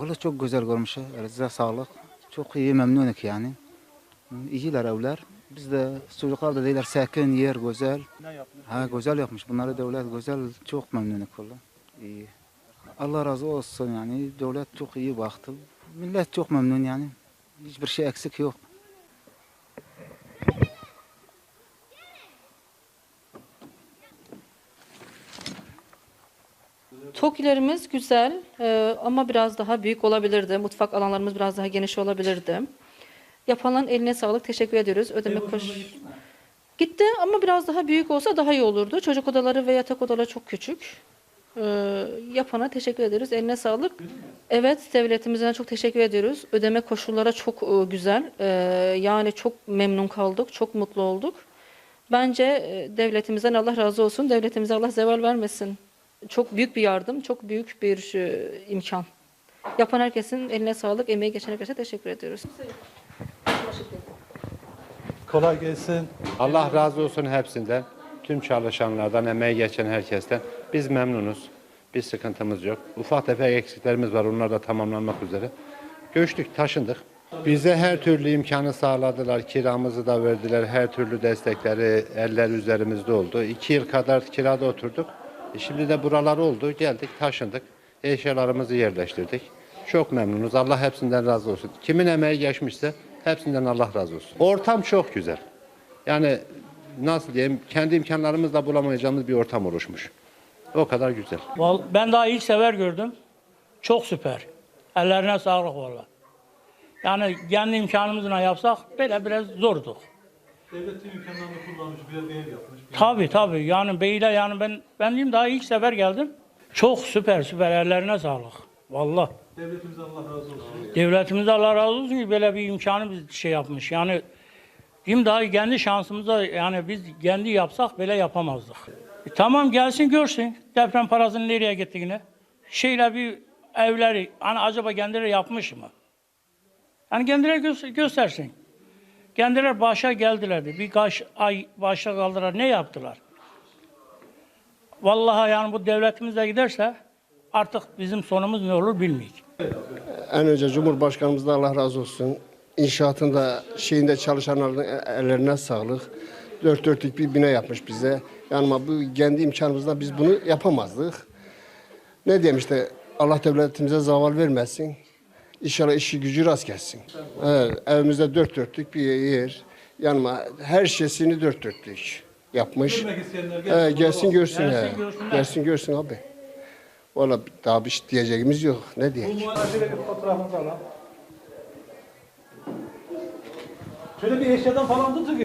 Valla çok güzel görmüş. Elinize sağlık. Çok iyi memnunuk yani. İyiler evler. Biz de çocuklar da değiller sakin yer güzel. Ha güzel yapmış. Bunları devlet güzel. Çok memnunuk valla. İyi. Allah razı olsun yani. Devlet çok iyi baktı. Millet çok memnun yani. Hiçbir şey eksik yok. TOKİ'lerimiz güzel e, ama biraz daha büyük olabilirdi. Mutfak alanlarımız biraz daha geniş olabilirdi. Yapanların eline sağlık. Teşekkür ediyoruz. Ödeme koş. Gitti ama biraz daha büyük olsa daha iyi olurdu. Çocuk odaları ve yatak odaları çok küçük. E, yapana teşekkür ediyoruz. Eline sağlık. Evet, devletimizden çok teşekkür ediyoruz. Ödeme koşulları çok e, güzel. E, yani çok memnun kaldık, çok mutlu olduk. Bence e, devletimizden Allah razı olsun. Devletimize Allah zeval vermesin. Çok büyük bir yardım, çok büyük bir e, imkan. Yapan herkesin eline sağlık, emeği geçen herkese teşekkür ediyoruz. Kolay gelsin. Allah razı olsun hepsinden. Tüm çalışanlardan, emeği geçen herkesten. Biz memnunuz. Bir sıkıntımız yok. Ufak tefek eksiklerimiz var. Onlar da tamamlanmak üzere. Göçtük, taşındık. Bize her türlü imkanı sağladılar. Kiramızı da verdiler. Her türlü destekleri eller üzerimizde oldu. İki yıl kadar kirada oturduk. E Şimdi de buralar oldu. Geldik, taşındık. Eşyalarımızı yerleştirdik. Çok memnunuz. Allah hepsinden razı olsun. Kimin emeği geçmişse hepsinden Allah razı olsun. Ortam çok güzel. Yani nasıl diyeyim kendi imkanlarımızla bulamayacağımız bir ortam oluşmuş. O kadar güzel. Val- Ben daha ilk sefer gördüm. Çok süper. Ellerine sağlık valla. Yani kendi imkanımızla yapsak böyle biraz zorduk. Devletin imkanlarını kullanmış, bir ev yapmış. Tabii tabii. Yani beyle yani ben ben diyeyim daha ilk sefer geldim. Çok süper süper ellerine sağlık. Valla. Devletimize Allah razı olsun. Devletimize Allah razı olsun ki böyle bir imkanı biz şey yapmış. Yani diyeyim daha kendi şansımıza yani biz kendi yapsak böyle yapamazdık. E tamam gelsin görsün deprem parasının nereye gittiğini. Şeyle bir evleri hani acaba kendileri yapmış mı? Yani kendileri gö- göstersin. Kendileri başa geldilerdi. Birkaç ay başa kaldılar. Ne yaptılar? Vallahi yani bu devletimize giderse artık bizim sonumuz ne olur bilmiyoruz. En önce Cumhurbaşkanımızdan Allah razı olsun. İnşaatında şeyinde çalışanların ellerine sağlık. Dört dörtlük bir bina yapmış bize. Yani ama bu kendi imkanımızla biz bunu yapamazdık. Ne diyeyim işte Allah devletimize zaval vermesin. İnşallah işi gücü rast gelsin. Evet, evimizde dört dörtlük bir yer. Yanıma her şeysini dört dörtlük yapmış. Gelsin. Evet, gelsin görsün. Gelsin he. görsünler. Gelsin görsün abi. Valla daha bir şey diyeceğimiz yok. Ne diyeyim? Şöyle bir eşyadan falan tutun.